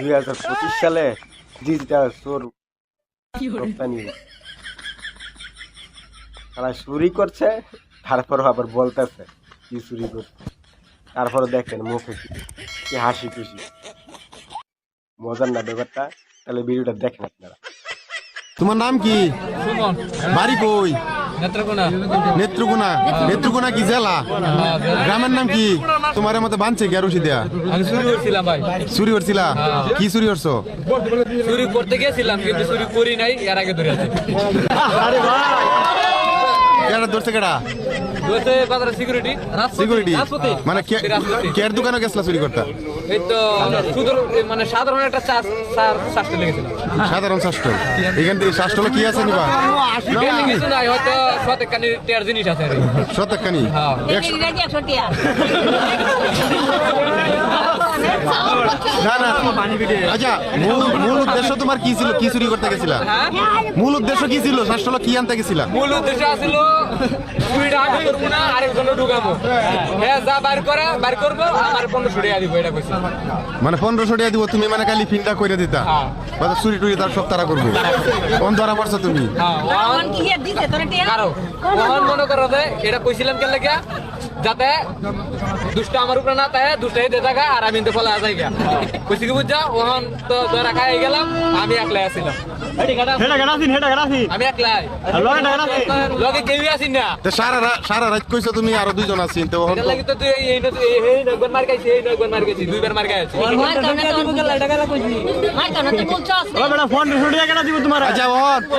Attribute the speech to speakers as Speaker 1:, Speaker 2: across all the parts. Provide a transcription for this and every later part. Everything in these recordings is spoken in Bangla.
Speaker 1: দুই হাজার পঁচিশ সালে ডিজিটাল চোর রপ্তানি তারা চুরি করছে তারপর আবার বলতেছে কি চুরি করছে। তারপরে দেখেন মুখে কি কি হাসি খুশি। মজার না ব্যাপারটা? তাহলে ভিডিওটা দেখেন আপনারা।
Speaker 2: তোমার নাম কি? বাড়ি কই?
Speaker 3: নেত্রকোনা?
Speaker 2: নেত্রকোনা। কি জেলা? গ্রামের নাম কি? তোমার মতো বানছে গেরুসি দেয়া?
Speaker 3: আমি চুরি করছিলাম ভাই।
Speaker 2: চুরি করছিলা? কি চুরি করছ?
Speaker 3: চুরি করতে গেছিলাম কিন্তু চুরি করি নাই এর আগে ধরে আছে।
Speaker 2: কেডা ধরছে কেডা?
Speaker 3: বলছে বাজারের সিকিউরিটি
Speaker 2: সিকিউরিটি মানে কে-
Speaker 3: রাজপথে।
Speaker 2: কের দোকানে গেছলা চুরি করতে?
Speaker 3: এই তো সুদূর মানে সাধারণ একটা চার্জ চার চার্জটা লেগেছিল
Speaker 2: সাধারণ শাস্ত্র এখান থেকে শাস্ত্র কি আছে নিবা?
Speaker 3: কিছু নাই হয়তো শতেক কানি টেয়ার জিনিস আছে।
Speaker 2: শতকানি
Speaker 3: হ্যাঁ।
Speaker 2: একশো না না। আচ্ছা মূল মূল উদ্দেশ্য তোমার কি ছিল? কি চুরি করতে গেছিলা? মূল উদ্দেশ্য কি ছিল? কি আনতে গেছিলা?
Speaker 3: মূল উদ্দেশ্য চুরিটা করব না আরেকজনে ঢুকাবো। হ্যাঁ যা বার করে বার করব আমার পনেরোশো টাকা দিব এটা কইছে।
Speaker 2: মানে পনেরোশো টাকা দিব তুমি মানে খালি ফিনটা করে দিতা।
Speaker 3: হ্যাঁ।
Speaker 2: মানে চুরি টুরি তার সব তারা করব। কোন ধরা পড়ছো তুমি?
Speaker 3: হ্যাঁ কারও। মনে করো যে এটা কইছিলাম কেন লাগিয়া? যাতে দুষ্ট আমার উপরে না তাই দুষ্ট দে থাকা আর আমি তো ফলা যাই গিয়া কইছি কি বুঝছা? ওহন তো ধরা খাই গেলাম আমি একলাই আছিলাম। আমি একলাই। লগে কেউই আসিন না।
Speaker 2: সারা সারা রাত কইছো তুমি আরও দুইজন আছেন তো ওহন
Speaker 3: লাগি তো তুই এই এই নয়- এই এই নয়বার মার খাইছি এই নয়বার মার খাইছি দুইবার মার খাইছি।
Speaker 2: আচ্ছা ওহন।
Speaker 3: তো।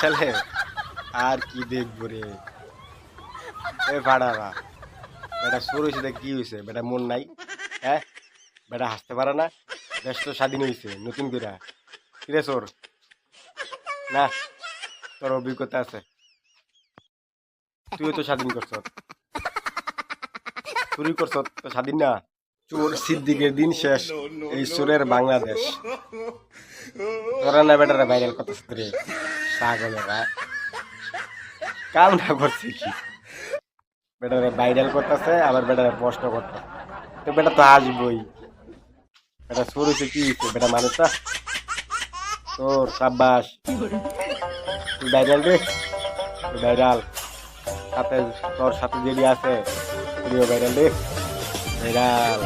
Speaker 1: সালে আর কি দেখব রে এ ভাড়ারা বেটা চোর হয়েছে কি হয়েছে বেটা মন নাই হ্যাঁ বেটা হাসতে পারে না দেশ তো স্বাধীন হয়েছে নতুন করে কিরে চোর না তোর অভিজ্ঞতা আছে। তুইও তো স্বাধীন করছ চুরি করছ তো স্বাধীন না? চোর সিদ্দিকের দিন শেষ, এই চোরের বাংলাদেশ। তোরা না বেটারা ভাইরাল কত রে? পাগলেরা কামটা করছে কি? বেটারে ভাইরাল করতেছে আবার বেটারে প্রশ্ন করতে তো বেটা তো আসবই। বেটা শুরু হয়েছে কি বেটা মানুষ না তোর সাব্বাস। ভাইরাল রে? ভাইরাল সাথে তোর সাথে যেটি আছে। তুইও ভাইরাল রে? ভাইরাল